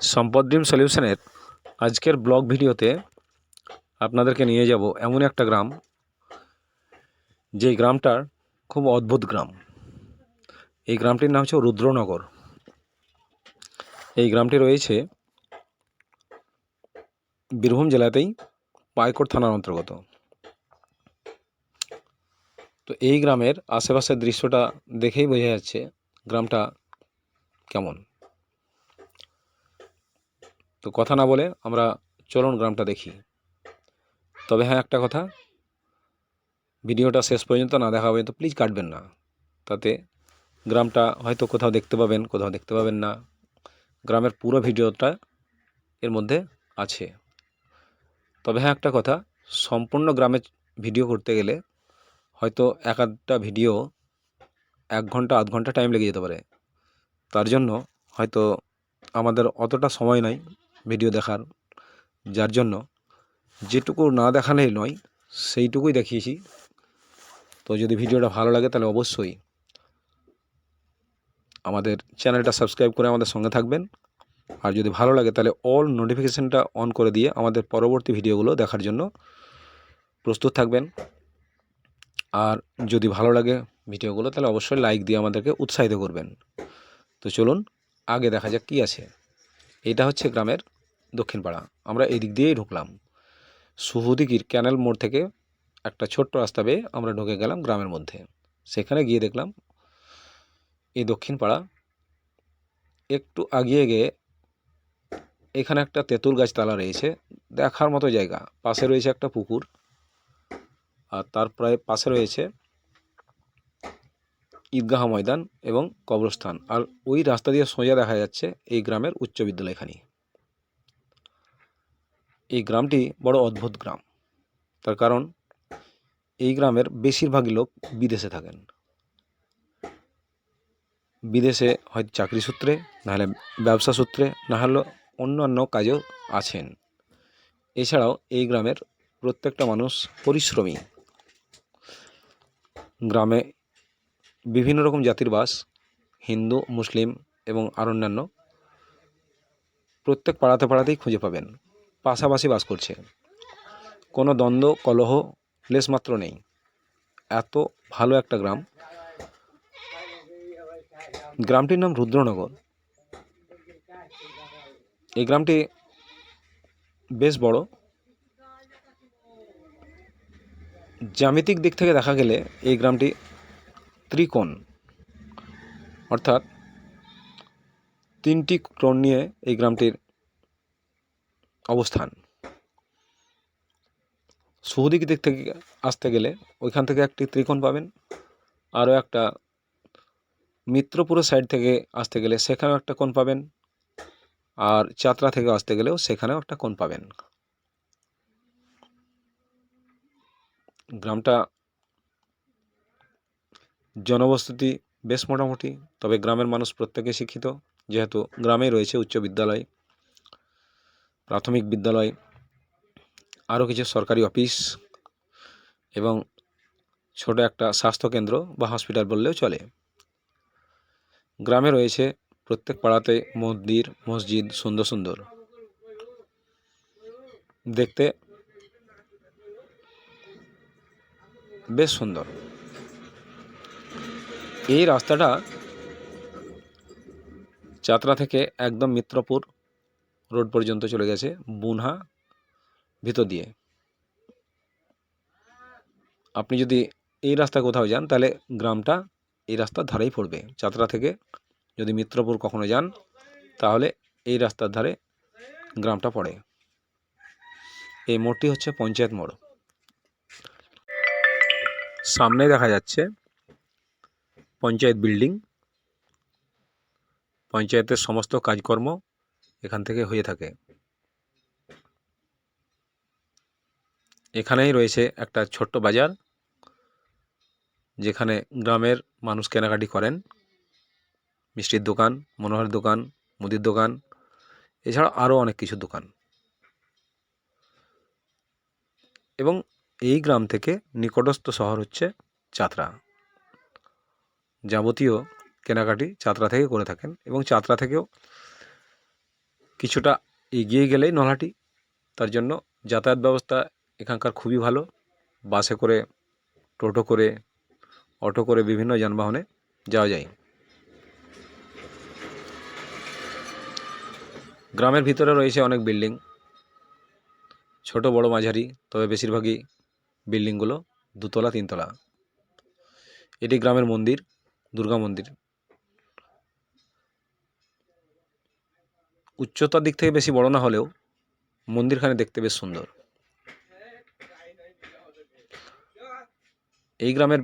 সম্পদ ড্রিম সলিউশনের আজকের ব্লগ ভিডিওতে আপনাদেরকে নিয়ে যাব এমন একটা গ্রাম, যেই গ্রামটার খুব অদ্ভুত গ্রাম। এই গ্রামটির নাম হচ্ছে রুদ্রনগর। এই গ্রামটি রয়েছে বীরভূম জেলাতেই পাইকোট থানার অন্তর্গত। তো এই গ্রামের আশেপাশের দৃশ্যটা দেখেই বোঝা যাচ্ছে গ্রামটা কেমন। তো কথা না বলে আমরা চলুন গ্রামটা দেখি। তবে হ্যাঁ একটা কথা। ভিডিওটা শেষ পর্যন্ত না দেখা পর্যন্ত প্লিজ কাটবেন না। তাতে গ্রামটা হয়তো কোথাও দেখতে পাবেন, কোথাও দেখতে পাবেন না। গ্রামের পুরো ভিডিওটা এর মধ্যে আছে। তবে হ্যাঁ একটা কথা। সম্পূর্ণ গ্রামের ভিডিও করতে গেলে হয়তো এক আধটা ভিডিও এক ঘণ্টা, আধ ঘণ্টা টাইম লেগে যেতে পারে। তার জন্য হয়তো আমাদের অতটা সময় নাই। ভিডিও দেখার, যার জন্য যেটুকু না দেখালেই নয়, সেইটুকুই দেখিয়েছি। তো যদি ভিডিওটা ভালো লাগে তাহলে অবশ্যই আমাদের চ্যানেলটা সাবস্ক্রাইব করে আমাদের সঙ্গে থাকবেন। আর যদি ভালো লাগে তাহলে অল নোটিফিকেশানটা অন করে দিয়ে আমাদের পরবর্তী ভিডিওগুলো দেখার জন্য প্রস্তুত থাকবেন। আর যদি ভালো লাগে ভিডিওগুলো তাহলে অবশ্যই লাইক দিয়ে আমাদেরকে উৎসাহিত করবেন। তো চলুন, আগে দেখা যাক কী আছে। এটা হচ্ছে গ্রামের দক্ষিণ পাড়া। আমরা এই দিক দিয়েই ঢুকলাম। সুহুদিকির ক্যানেল মোড় থেকে একটা ছোট্ট রাস্তা পেয়ে আমরা ঢুকে গেলাম গ্রামের মধ্যে। সেখানে গিয়ে দেখলাম এই দক্ষিণ পাড়া একটু আগিয়ে গিয়ে এখানে একটা তেঁতুল গাছ তালা রয়েছে। দেখার মতো জায়গা। পাশে রয়েছে একটা পুকুর। আর তার প্রায় পাশে রয়েছে ঈদগাহ ময়দান এবং কবরস্থান। আর ওই রাস্তা দিয়ে সোজা দেখা যাচ্ছে এই গ্রামের উচ্চ বিদ্যালয়খানি। এই গ্রামটি বড় অদ্ভুত গ্রাম। তার কারণ, এই গ্রামের বেশিরভাগই লোক বিদেশে থাকেন। বিদেশে হয়তো চাকরি সূত্রে, নাহলে ব্যবসা সূত্রে না হলে অন্যান্য কাজেও আছেন। এছাড়াও এই গ্রামের প্রত্যেকটা মানুষ পরিশ্রমী। গ্রামে বিভিন্ন রকম জাতির বাস, হিন্দু, মুসলিম এবং আর অন্যান্য, প্রত্যেক পাড়াতে পাড়াতেই খুঁজে পাবেন। পাশাপাশি বাস করছে। কোনো দ্বন্দ্ব, কলহ লেশমাত্র নেই। এত ভালো একটা গ্রাম। গ্রামটির নাম রুদ্রনগর। এই গ্রামটি বেশ বড়। জ্যামিতিক দিক থেকে দেখা গেলে এই গ্রামটি ত্রিকোণ। অর্থাৎ তিনটি কোণ নিয়ে এই গ্রামটির অবস্থান। সৌদিক দিক থেকে আসতে গেলে ওইখান থেকে একটি ত্রিকোণ পাবেন, আরও একটা মিত্রপুরের সাইড থেকে আসতে গেলে সেখানেও একটা কোণ পাবেন, আর চাতরা থেকে আসতে গেলেও সেখানেও একটা কোণ পাবেন। গ্রামটা জনবসতি বেশ মোটামুটি, তবে গ্রামের মানুষ প্রত্যেকে শিক্ষিত, যেহেতু গ্রামে রয়েছে উচ্চ বিদ্যালয়, প্রাথমিক বিদ্যালয়, আরও কিছু সরকারি অফিস এবং ছোট একটা স্বাস্থ্যকেন্দ্র বা হসপিটাল বললেও চলে। গ্রামে রয়েছে প্রত্যেক পাড়াতে মন্দির, মসজিদ, সুন্দর সুন্দর। দেখতে বেশ সুন্দর। এই রাস্তাটা চাতরা থেকে একদম মিত্রপুর রোড পর্যন্ত চলে গেছে, বুনহা ভিতর দিয়ে। আপনি যদি এই রাস্তা কোথাও যান, তাহলে গ্রামটা এই রাস্তার ধারেই পড়বে। চাতরা থেকে যদি মিত্রপুর কখনো যান, তাহলে এই রাস্তার ধারে গ্রামটা পড়ে। এই মোড়টি হচ্ছে পঞ্চায়েত মোড়। সামনে দেখা যাচ্ছে পঞ্চায়েত বিল্ডিং। পঞ্চায়েতের সমস্ত কাজকর্ম এখান থেকে হয়ে থাকে। এখানেই রয়েছে একটা ছোট্ট বাজার, যেখানে গ্রামের মানুষ কেনাকাটি করেন। মিষ্টির দোকান, মনোহরের দোকান, মুদির দোকান, এছাড়া আরও অনেক কিছু দোকান। এবং এই গ্রাম থেকে নিকটস্থ শহর হচ্ছে চাতরা। যাবতীয় কেনাকাটি চাতরা থেকে করে থাকেন এবং চাতরা থেকেও কিছুটা এগিয়ে গেলেই নলহাটি। তার জন্য যাতায়াত ব্যবস্থা এখানকার খুবই ভালো। বাসে করে, টোটো করে, অটো করে বিভিন্ন যানবাহনে যাওয়া যায়। গ্রামের ভিতরে রয়েছে অনেক বিল্ডিং। ছোট, বড় মাঝারি, তবে বেশিরভাগই বিল্ডিংগুলো দুতলা, তিনতলা। এটি গ্রামের মন্দির। দুর্গা মন্দির। উচ্চতার দিক থেকে বেশি বড় না হলেও মন্দিরখানে দেখতে বেশ সুন্দর। এই গ্রামের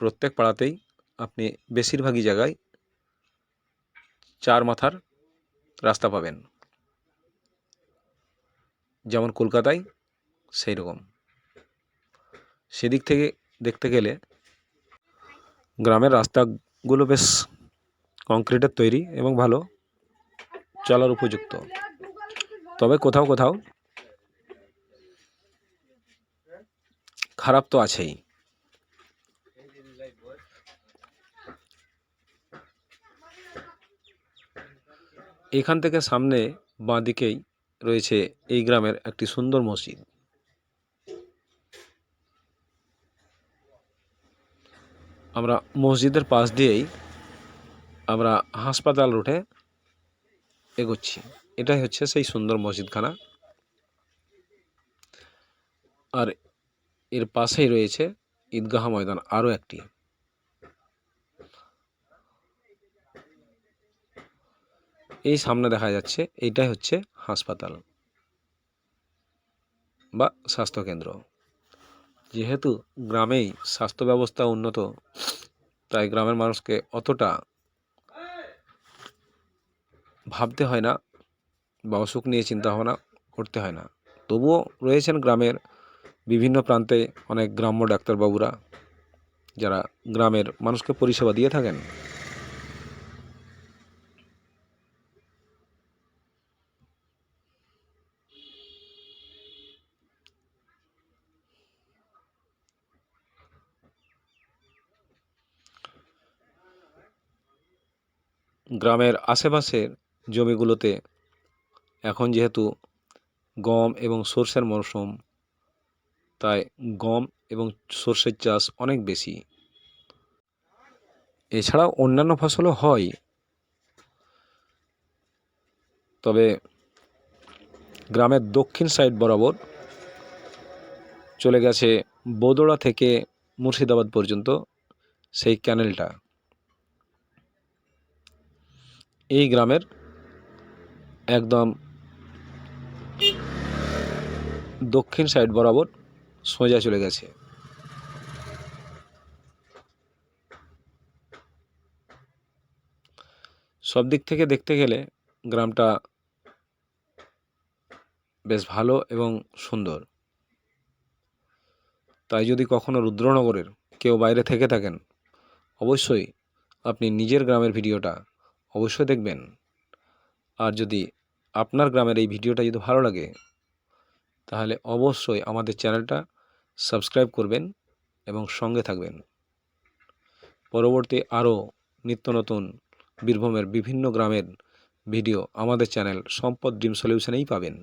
প্রত্যেক পাড়াতেই আপনি বেশিরভাগই জায়গায় চার মাথার রাস্তা পাবেন। যেমন কলকাতায় সেই রকম সেদিক থেকে দেখতে গেলে গ্রামের রাস্তাগুলো বেশ কংক্রিটের তৈরি এবং ভালো চলার উপযুক্ত। তবে কোথাও কোথাও খারাপ তো আছেই। এখান থেকে সামনে বাঁ দিকেই রয়েছে এই গ্রামের একটি সুন্দর মসজিদ। আমরা মসজিদের পাশ দিয়েই আমরা হাসপাতাল রুটে এগোচ্ছি। এটাই হচ্ছে সেই সুন্দর মসজিদখানা। আর এর পাশেই রয়েছে ঈদগাহ ময়দান আরও একটি। এই সামনে দেখা যাচ্ছে, এইটাই হচ্ছে হাসপাতাল বা স্বাস্থ্যকেন্দ্র। যেহেতু গ্রামেই স্বাস্থ্য ব্যবস্থা উন্নত, তাই গ্রামের মানুষকে অতটা ভাবতে হয় না বা অসুখ নিয়ে চিন্তা ভাবনা করতে হয় না। তবুও রয়েছেন গ্রামের বিভিন্ন প্রান্তে অনেক গ্রাম্য ডাক্তারবাবুরা যারা গ্রামের মানুষকে পরিষেবা দিয়ে থাকেন। গ্রামের আশেপাশের জমিগুলোতে এখন যেহেতু গম এবং সর্ষের মরশুম তাই গম এবং সর্ষের চাষ অনেক বেশি। এছাড়াও অন্যান্য ফসলও হয়। তবে গ্রামের দক্ষিণ সাইড বরাবর চলে গেছে বোদোড়া থেকে মুর্শিদাবাদ পর্যন্ত সেই ক্যানেলটা। এই গ্রামের একদম দক্ষিণ সাইড বরাবর সোজা চলে গেছে। সব দিক থেকে দেখতে গেলে গ্রামটা বেশ ভালো এবং সুন্দর। তাই যদি কখনো রুদ্রনগরের কেউ বাইরে থেকে থাকেন, অবশ্যই আপনি নিজের গ্রামের ভিডিওটা অবশ্যই দেখবেন। আর যদি আপনার গ্রামের এই ভিডিওটা যদি ভালো লাগে, তাহলে অবশ্যই আমাদের চ্যানেলটা সাবস্ক্রাইব করবেন এবং সঙ্গে থাকবেন। পরবর্তী আরও নিত্য নতুন বীরভূমের বিভিন্ন গ্রামের ভিডিও আমাদের চ্যানেল সম্পদ ড্রিম সলিউশনেই পাবেন।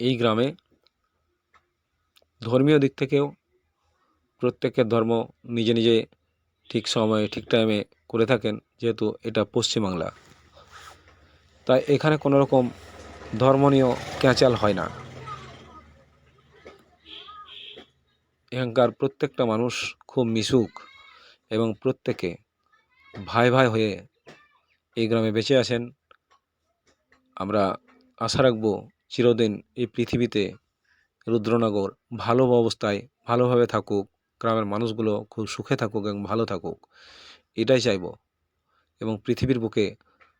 এই গ্রামে ধর্মীয় দিক থেকেও প্রত্যেকের ধর্ম নিজে নিজে ঠিক সময়ে, ঠিক টাইমে করে থাকেন, যেহেতু এটা পশ্চিমবাংলা। তাই এখানে কোনো রকম ধর্ম নিয়েও ক্যাঁচাল হয় না। এখানকার প্রত্যেকটা মানুষ খুব মিশুক এবং প্রত্যেকে ভাই ভাই হয়ে এই গ্রামে বেঁচে আছেন। আমরা আশা রাখব চিরদিন এই পৃথিবীতে রুদ্রনগর ভালো অবস্থায় ভালোভাবে থাকুক, গ্রামের মানুষগুলো খুব সুখে থাকুক এবং ভালো থাকুক, এটাই চাইব। এবং পৃথিবীর বুকে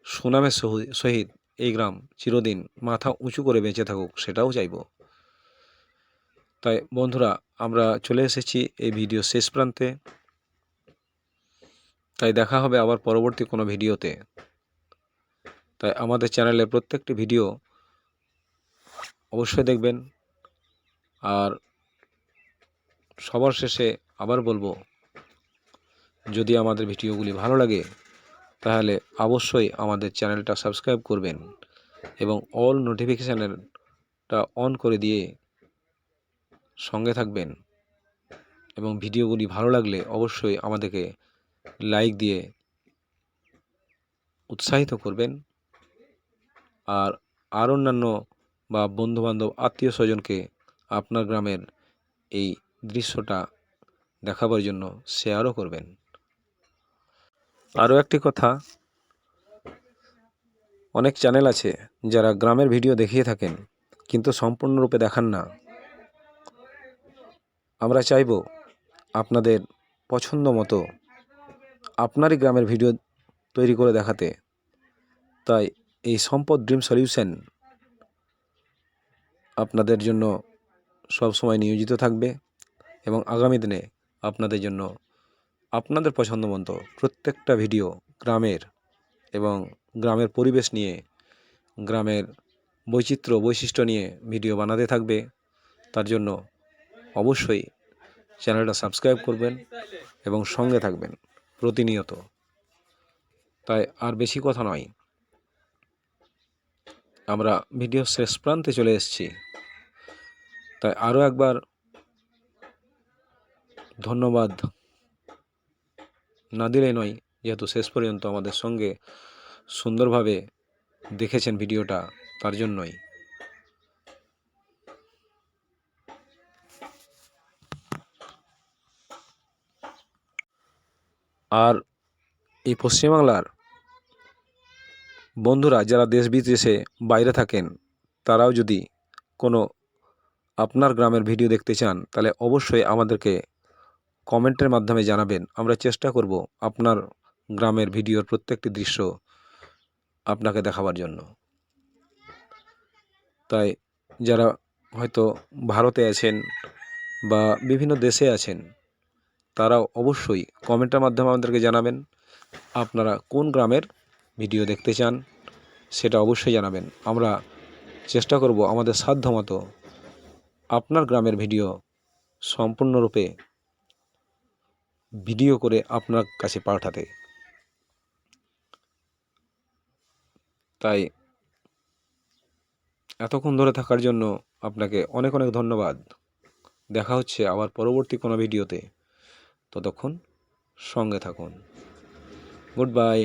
সুনামের সহিত এই গ্রাম চিরদিন মাথা উঁচু করে বেঁচে থাকুক, সেটাও চাইব। তাই বন্ধুরা, আমরা চলে এসেছি এই ভিডিও শেষ প্রান্তে। তাই দেখা হবে আবার পরবর্তী কোনো ভিডিওতে। তাই আমাদের চ্যানেলের প্রত্যেকটি ভিডিও অবশ্যই দেখবেন। আর সবার শেষে আবার বলব, যদি আমাদের ভিডিওগুলি ভালো লাগে, তাহলে অবশ্যই আমাদের চ্যানেলটা সাবস্ক্রাইব করবেন এবং অল নোটিফিকেশানেরটা অন করে দিয়ে সঙ্গে থাকবেন এবং ভিডিওগুলি ভালো লাগলে অবশ্যই আমাদেরকে লাইক দিয়ে উৎসাহিত করবেন। আর আর অন্যান্য বা বন্ধুবান্ধব আত্মীয় স্বজনকে আপনার গ্রামের এই দৃশ্যটা দেখাবার জন্য শেয়ারও করবেন। আরও একটি কথা, অনেক চ্যানেল আছে যারা গ্রামের ভিডিও দেখিয়ে থাকেন, কিন্তু সম্পূর্ণরূপে দেখান না। আমরা চাইব আপনাদের পছন্দ মতো আপনারই গ্রামের ভিডিও তৈরি করে দেখাতে। তাই এই সম্পদ ড্রিম সলিউশন আপনাদের জন্য সব সময় নিয়োজিত থাকবে এবং আগামী দিনে আপনাদের জন্য আপনাদের পছন্দ মতো প্রত্যেকটা ভিডিও গ্রামের এবং গ্রামের পরিবেশ নিয়ে, গ্রামের বৈচিত্র্য, বৈশিষ্ট্য নিয়ে ভিডিও বানাতে থাকবে। তার জন্য অবশ্যই চ্যানেলটা সাবস্ক্রাইব করবেন এবং সঙ্গে থাকবেন প্রতিনিয়ত। তাই আর বেশি কথা নয়। আমরা ভিডিও শেষ প্রান্তে চলে এসেছি। তাই আরও একবার ধন্যবাদ। না দিলে নয়, যেহেতু শেষ পর্যন্ত আমাদের সঙ্গে সুন্দরভাবে দেখেছেন ভিডিওটা, তার জন্যই। আর এই পশ্চিমবাংলার বন্ধুরা, যারা দেশ বিদেশে বাইরে থাকেন, তারাও যদি কোনো আপনার গ্রামের ভিডিও দেখতে চান, তাহলে অবশ্যই আমাদেরকে কমেন্টের মাধ্যমে জানাবেন। আমরা চেষ্টা করব আপনার গ্রামের ভিডিওর প্রত্যেকটি দৃশ্য আপনাকে দেখাবার জন্য। তাই যারা হয়তো ভারতে আছেন বা বিভিন্ন দেশে আছেন, তারাও অবশ্যই কমেন্টের মাধ্যমে আমাদেরকে জানাবেন, আপনারা কোন গ্রামের ভিডিও দেখতে চান সেটা অবশ্যই জানাবেন। আমরা চেষ্টা করব আমাদের সাধ্যমতো আপনার গ্রামের ভিডিও সম্পূর্ণরূপে ভিডিও করে আপনার কাছে পাঠাতে। তাই এতক্ষণ ধরে থাকার জন্য আপনাকে অনেক অনেক ধন্যবাদ। দেখা হচ্ছে আবার পরবর্তী কোনো ভিডিওতে। ততক্ষণ সঙ্গে থাকুন। Good bye.